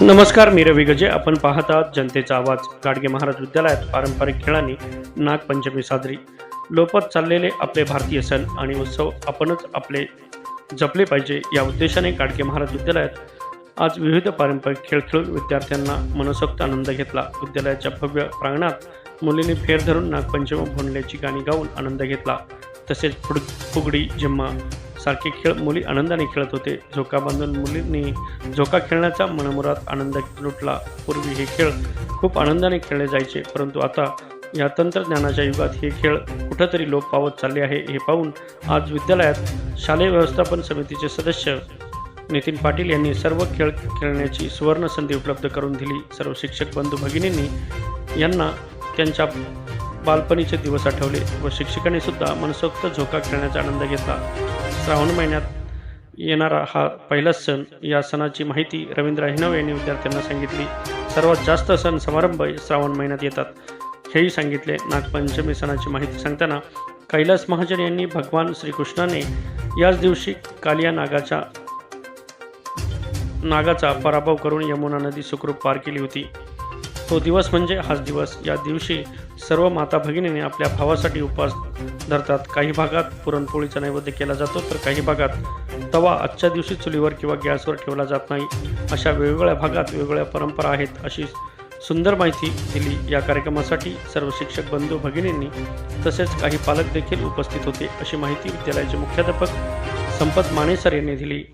नमस्कार मी रवी गजे. आपण पाहत आहात जनतेचा आवाज. गाडगे महाराज विद्यालयात पारंपरिक खेळांनी नागपंचमी साजरी. लोपत चाललेले आपले भारतीय सण आणि उत्सव आपणच आपले जपले पाहिजे या उद्देशाने गाडगे महाराज विद्यालयात आज विविध पारंपरिक खेळ खेळून विद्यार्थ्यांना मनसोक्त आनंद घेतला. विद्यालयाच्या भव्य प्रांगणात मुलींनी फेर धरून नागपंचमी भोंडल्याची गाणी गाऊन आनंद घेतला. तसेच फुड फुगडी जिम्मा सारखे खेळ मुली आनंदाने खेळत होते. झोका बांधून मुलींनी झोका खेळण्याचा मनमुरात आनंद लुटला. पूर्वी हे खेळ खूप आनंदाने खेळले जायचे परंतु आता या तंत्रज्ञानाच्या युगात हे खेळ कुठंतरी लोप पावत चालले आहे हे पाहून आज विद्यालयात शालेय व्यवस्थापन समितीचे सदस्य नितीन पाटील यांनी सर्व खेळ खेळण्याची सुवर्ण संधी उपलब्ध करून दिली. सर्व शिक्षक बंधू भगिनींनी यांना त्यांच्या बालपणीचे दिवस आठवले व शिक्षकांनी सुद्धा मनसोक्त झोका खेळण्याचा आनंद घेतला. श्रावण महिन्यात येणारा हा पहिलाच सण या सणाची माहिती रवींद्र अहिनव यांनी विद्यार्थ्यांना सांगितली. सर्वात जास्त सण समारंभ श्रावण महिन्यात येतात. हेही सांगितले नागपंचमी सणाची माहिती सांगताना कैलास महाजन यांनी भगवान श्रीकृष्णाने याच दिवशी कालिया नागाच्या नागाचा पराभव करून यमुना नदी सुखरूप पार केली होती. तो दिवस म्हणजे हाच दिवस. या दिवशी सर्व माता भगिनीने आपल्या भावासाठी उपवास धरतात. काही भागात पुरणपोळीचा नैवेद्य केला जातो तर काही भागात तवा आजच्या दिवशी चुलीवर किंवा गॅसवर ठेवला जात नाही. अशा वेगवेगळ्या भागात वेगवेगळ्या परंपरा आहेत अशी सुंदर माहिती दिली या कार्यक्रमासाठी सर्व शिक्षक बंधू भगिनींनी. तसेच काही पालक देखील उपस्थित होते अशी माहिती विद्यालयाचे मुख्याध्यापक संपत मानेसर यांनी दिली.